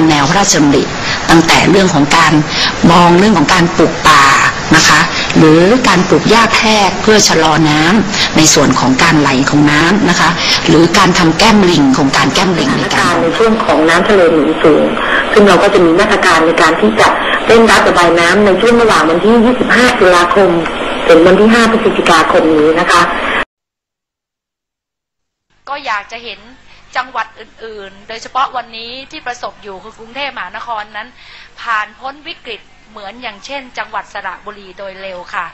ามแนวพระราชดำริตั้งแต่เรื่องของการมองเรื่องของการปลูกป่านะคะ หรือการปลูกหญ้าแพรกเพื่อชะลอน้ำในส่วนของการไหลของน้ำนะคะ หรือการทำแก้มลิงของการแก้มลิงสถาในนกาการรณ์ในช่วงของน้ำทะเลหนุนสูง ซึ่งเราก็จะมีมาตรการในการที่จะเร่งรัดระบายน้ำในช่วงระหว่างวันที่ 25 ตุลาคม ถึงวันที่ 5 พฤศจิกาคมนี้นะคะ ก็อยากจะเห็น จังหวัดอื่นๆ โดยเฉพาะวันนี้ที่ประสบอยู่คือกรุงเทพมหานครนั้น ผ่านพ้นวิกฤตเหมือนอย่างเช่น จังหวัดสระบุรีโดยเร็วค่ะ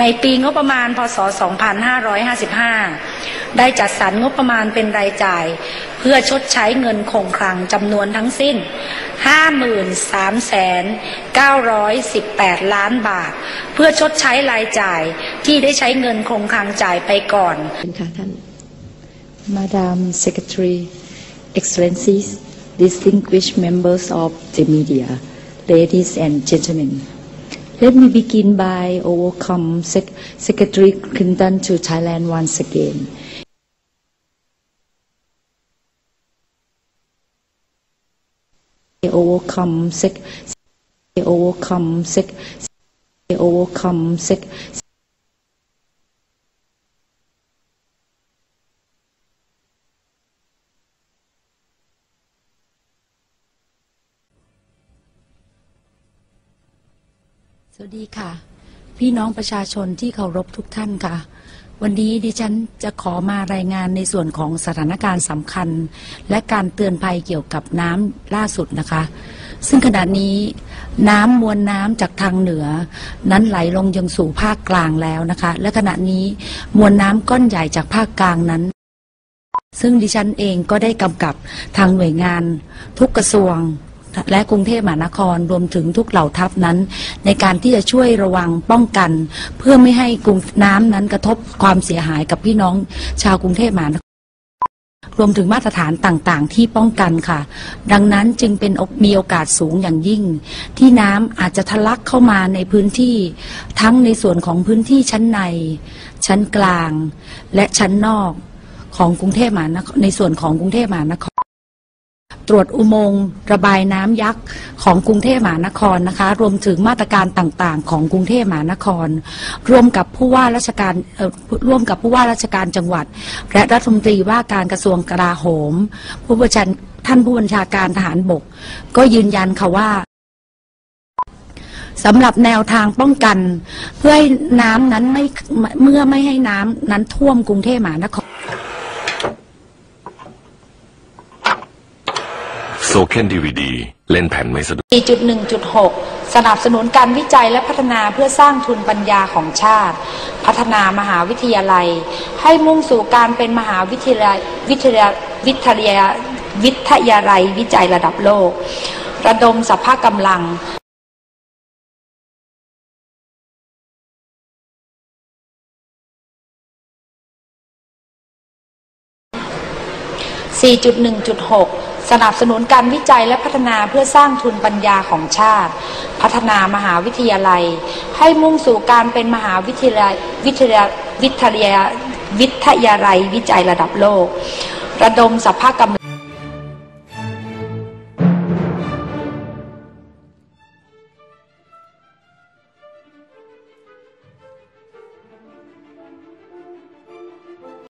ในปีงบประมาณ พศ 2555 ได้จัดสรรงบประมาณเป็นรายจ่าย เพื่อชดใช้เงินคงคลังจำนวนทั้งสิ้น 53,918 ล้านบาท เพื่อชดใช้รายจ่ายที่ได้ใช้เงินคงคลังจ่ายไปก่อนค่ะท่าน Madam Secretary, Excellencies, distinguished members of the media, ladies and gentlemen. Let me begin by welcome Sec- Secretary Clinton to Thailand once again. Welcome Sec- welcome Sec- welcome Sec- สวัสดีค่ะ พี่น้องประชาชนที่เคารพทุกท่านค่ะ วันนี้ดิฉันจะขอมารายงานในส่วนของสถานการณ์สำคัญ และการเตือนภัยเกี่ยวกับน้ำล่าสุดนะคะ ซึ่งขณะนี้น้ำมวลน้ำจากทางเหนือ นั้นไหลลงยังสู่ภาคกลางแล้วนะคะ และขณะนี้มวลน้ำก้อนใหญ่จากภาคกลางนั้นซึ่งดิฉันเองก็ได้กำกับทางหน่วยงาน ทุกกระทรวง และกรุงเทพมหานครรวมถึงทุกเหล่าทัพนั้น ในการที่จะช่วยระวังป้องกัน เพื่อไม่ให้กรุงน้ำนั้นกระทบความเสียหายกับพี่น้องชาวกรุงเทพมหานครรวมถึงมาตรฐานต่างๆ ที่ป้องกันค่ะ ดังนั้นจึงเป็นมีโอกาสสูงอย่างยิ่ง ที่น้ำอาจจะทะลักเข้ามาในพื้นที่ ทั้งในส่วนของพื้นที่ชั้นใน ชั้นกลาง และชั้นนอกของกรุงเทพมหานครในส่วนของกรุงเทพมหานคร ตรวจอุโมงค์ระบายน้ำยักษ์ของกรุงเทพมหานครนะคะ รวมถึงมาตรการต่างๆ ของกรุงเทพมหานคร ร่วมกับผู้ว่าราชการร่วมกับผู้ว่าราชการจังหวัด และรัฐมนตรีว่าการกระทรวงกลาโหม ผู้บัญชาท่านผู้บัญชาการทหารบก ก็ยืนยันค่ะว่าสำหรับแนวทางป้องกัน เพื่อให้น้ำนั้นไม่เมื่อไม่ให้น้ำนั้นท่วมกรุงเทพมหานคร โซเคนดีวดีเล่นแผ่นไม่สะดวก 4.1.6 สนับสนุนการวิจัยและพัฒนาเพื่อสร้างทุนปัญญาของชาติ พัฒนามหาวิทยาลัย ให้มุ่งสู่การเป็นมหาวิทยาลัยวิทยาวิทยาวิทยาลัยวิจัยระดับโลก ระดมสภาพกำลัง4.1.6 สนับสนุนการวิจัยและพัฒนาเพื่อสร้างทุนปัญญาของชาติ พัฒนามหาวิทยาลัย ให้มุ่งสู่การเป็นมหาวิทยาลัยวิทยาวิทยาวิทยาลัยวิจัยระดับโลก ระดมสภาพกำลัง